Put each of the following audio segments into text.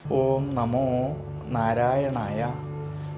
ഓം നമോ നാരായണായ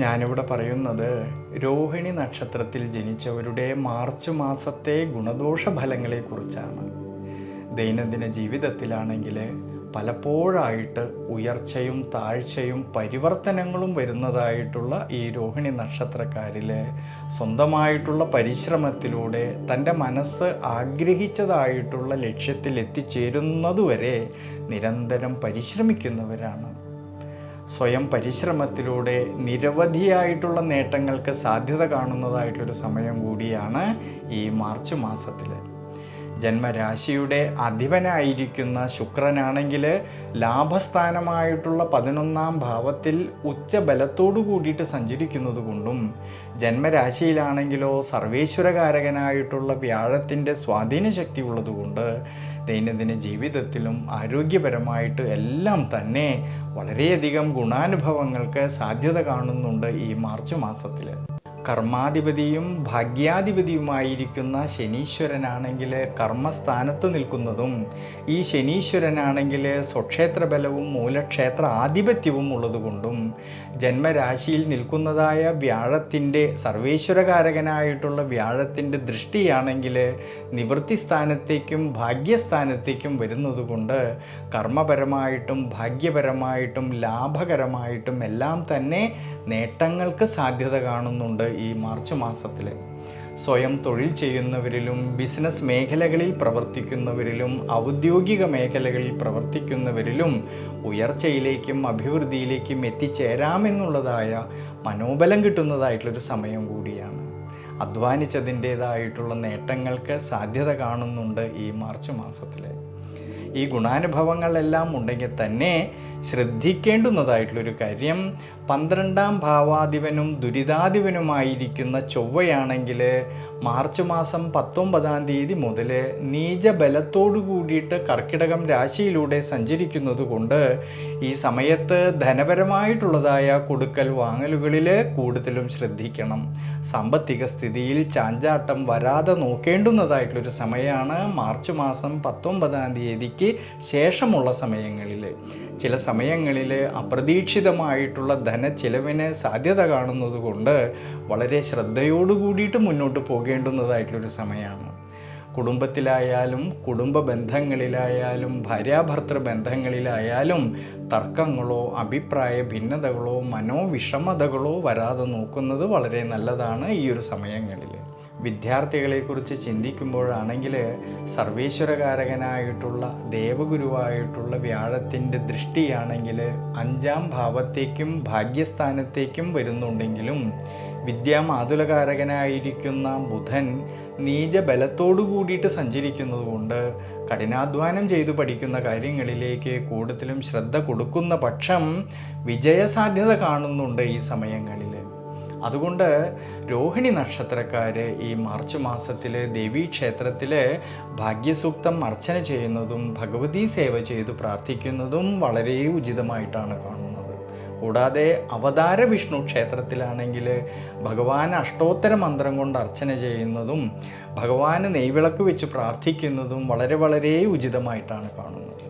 ഞാനിവിടെ പറയുന്നത് രോഹിണി നക്ഷത്രത്തിൽ ജനിച്ചവരുടെ മാർച്ച് മാസത്തെ ഗുണദോഷ ഫലങ്ങളെക്കുറിച്ചാണ് ദൈനംദിന ജീവിതത്തിലാണെങ്കിൽ പലപ്പോഴായിട്ട് ഉയർച്ചയും താഴ്ചയും പരിവർത്തനങ്ങളും വരുന്നതായിട്ടുള്ള ഈ രോഹിണി നക്ഷത്രക്കാരിൽ സ്വന്തമായിട്ടുള്ള പരിശ്രമത്തിലൂടെ തന്റെ മനസ്സ് ആഗ്രഹിച്ചതായിട്ടുള്ള ലക്ഷ്യത്തിൽ എത്തിച്ചേരുന്നതുവരെ നിരന്തരം പരിശ്രമിക്കുന്നവരാണ്. സ്വയം പരിശ്രമത്തിലൂടെ നിരവധിയായിട്ടുള്ള നേട്ടങ്ങൾക്ക് സാധ്യത കാണുന്നതായിട്ടൊരു സമയം കൂടിയാണ് ഈ മാർച്ച് മാസത്തിൽ ജന്മരാശിയുടെ അധിപനായിരിക്കുന്ന ശുക്രനാണെങ്കിൽ ലാഭസ്ഥാനമായിട്ടുള്ള പതിനൊന്നാം ഭാവത്തിൽ ഉച്ചബലത്തോടു കൂടിയിട്ട് സഞ്ചരിക്കുന്നത് കൊണ്ടും ജന്മരാശിയിലാണെങ്കിലോ സർവേശ്വരകാരകനായിട്ടുള്ള വ്യാഴത്തിന്റെ സ്വാധീന ശക്തി ഉള്ളതുകൊണ്ട് ദൈനംദിന ജീവിതത്തിലും ആരോഗ്യപരമായിട്ട് എല്ലാം തന്നെ വളരെയധികം ഗുണാനുഭവങ്ങൾക്ക് സാധ്യത കാണുന്നുണ്ട് ഈ മാർച്ച് മാസത്തിൽ കർമാധിപതിയും ഭാഗ്യാധിപതിയുമായിരിക്കുന്ന ശനീശ്വരനാണെങ്കിൽ കർമ്മസ്ഥാനത്ത് നിൽക്കുന്നതും ഈ ശനീശ്വരനാണെങ്കിൽ സ്വക്ഷേത്ര ബലവും മൂലക്ഷേത്ര ആധിപത്യവും ഉള്ളതുകൊണ്ടും ജന്മരാശിയിൽ നിൽക്കുന്നതായ വ്യാഴത്തിന്റെ സർവേശ്വരകാരകനായിട്ടുള്ള വ്യാഴത്തിന്റെ ദൃഷ്ടിയാണെങ്കിൽ നിവൃത്തി സ്ഥാനത്തേക്കും ഭാഗ്യസ്ഥാനത്തേക്കും വരുന്നതുകൊണ്ട് കർമ്മപരമായിട്ടും ഭാഗ്യപരമായിട്ടും ലാഭകരമായിട്ടും എല്ലാം തന്നെ നേട്ടങ്ങൾക്ക് സാധ്യത കാണുന്നുണ്ട്. ഈ മാർച്ച് മാസത്തിൽ സ്വയം തൊഴിൽ ചെയ്യുന്നവരിലും ബിസിനസ് മേഖലകളിൽ പ്രവർത്തിക്കുന്നവരിലും ഔദ്യോഗിക മേഖലകളിൽ പ്രവർത്തിക്കുന്നവരിലും ഉയർച്ചയിലേക്കും അഭിവൃദ്ധിയിലേക്കും എത്തിച്ചേരാമെന്നുള്ളതായ മനോബലം കിട്ടുന്നതായിട്ടുള്ളൊരു സമയം കൂടിയാണ്. അധ്വാനിച്ചതിന്റേതായിട്ടുള്ള നേട്ടങ്ങൾക്ക് സാധ്യത കാണുന്നുണ്ട് ഈ മാർച്ച് മാസത്തിൽ ഈ ഗുണാനുഭവങ്ങളെല്ലാം ഉണ്ടെങ്കിൽ തന്നെ ശ്രദ്ധിക്കേണ്ടുന്നതായിട്ടുള്ളൊരു കാര്യം. പന്ത്രണ്ടാം ഭാവാധിപനും ദുരിതാധിപനുമായിരിക്കുന്ന ചൊവ്വയാണെങ്കിൽ മാർച്ച് മാസം പത്തൊമ്പതാം തീയതി മുതൽ നീചബലത്തോടു കൂടിയിട്ട് കർക്കിടകം രാശിയിലൂടെ സഞ്ചരിക്കുന്നത് കൊണ്ട് ഈ സമയത്ത് ധനപരമായിട്ടുള്ളതായ കൊടുക്കൽ വാങ്ങലുകളിൽ കൂടുതലും ശ്രദ്ധിക്കണം. സാമ്പത്തിക സ്ഥിതിയിൽ ചാഞ്ചാട്ടം വരാതെ നോക്കേണ്ടുന്നതായിട്ടുള്ളൊരു സമയമാണ് മാർച്ച് മാസം പത്തൊമ്പതാം തീയതിക്ക് ശേഷമുള്ള സമയങ്ങളിൽ ചില സമയങ്ങളിൽ അപ്രതീക്ഷിതമായിട്ടുള്ള ധനച്ചിലവിന് സാധ്യത കാണുന്നത് കൊണ്ട് വളരെ ശ്രദ്ധയോടു കൂടിയിട്ട് മുന്നോട്ട് പോകേണ്ടുന്നതായിട്ടുള്ളൊരു സമയമാണ്. കുടുംബത്തിലായാലും കുടുംബ ബന്ധങ്ങളിലായാലും ഭാര്യാഭർത്തൃ ബന്ധങ്ങളിലായാലും തർക്കങ്ങളോ അഭിപ്രായ ഭിന്നതകളോ മനോവിഷമതകളോ വരാതെ നോക്കുന്നത് വളരെ നല്ലതാണ് ഈ ഒരു സമയങ്ങളിൽ വിദ്യാർത്ഥികളെക്കുറിച്ച് ചിന്തിക്കുമ്പോഴാണെങ്കിൽ സർവേശ്വരകാരകനായിട്ടുള്ള ദേവഗുരുവായിട്ടുള്ള വ്യാഴത്തിന്റെ ദൃഷ്ടിയാണെങ്കിൽ അഞ്ചാം ഭാവത്തേക്കും ഭാഗ്യസ്ഥാനത്തേക്കും വരുന്നുണ്ടെങ്കിലും വിദ്യാമാതുലകാരകനായിരിക്കുന്ന ബുധൻ നീചബലത്തോടു കൂടിയിട്ട് സഞ്ചരിക്കുന്നതുകൊണ്ട് കഠിനാധ്വാനം ചെയ്തു പഠിക്കുന്ന കാര്യങ്ങളിലേക്ക് കൂടുതലും ശ്രദ്ധ കൊടുക്കുന്ന പക്ഷം വിജയസാധ്യത കാണുന്നുണ്ട് ഈ സമയങ്ങളിൽ. അതുകൊണ്ട് രോഹിണി നക്ഷത്രക്കാർ ഈ മാർച്ച് മാസത്തിൽ ദേവീക്ഷേത്രത്തിലെ ഭാഗ്യസൂക്തം അർച്ചന ചെയ്യുന്നതും ഭഗവതി സേവ ചെയ്ത് പ്രാർത്ഥിക്കുന്നതും വളരെ ഉചിതമായിട്ടാണ് കാണുന്നത്. കൂടാതെ അവതാര വിഷ്ണു ക്ഷേത്രത്തിലാണെങ്കിൽ ഭഗവാൻ അഷ്ടോത്തര മന്ത്രം കൊണ്ട് അർച്ചന ചെയ്യുന്നതും ഭഗവാന് നെയ്വിളക്ക് വെച്ച് പ്രാർത്ഥിക്കുന്നതും വളരെ വളരെ ഉചിതമായിട്ടാണ് കാണുന്നത്.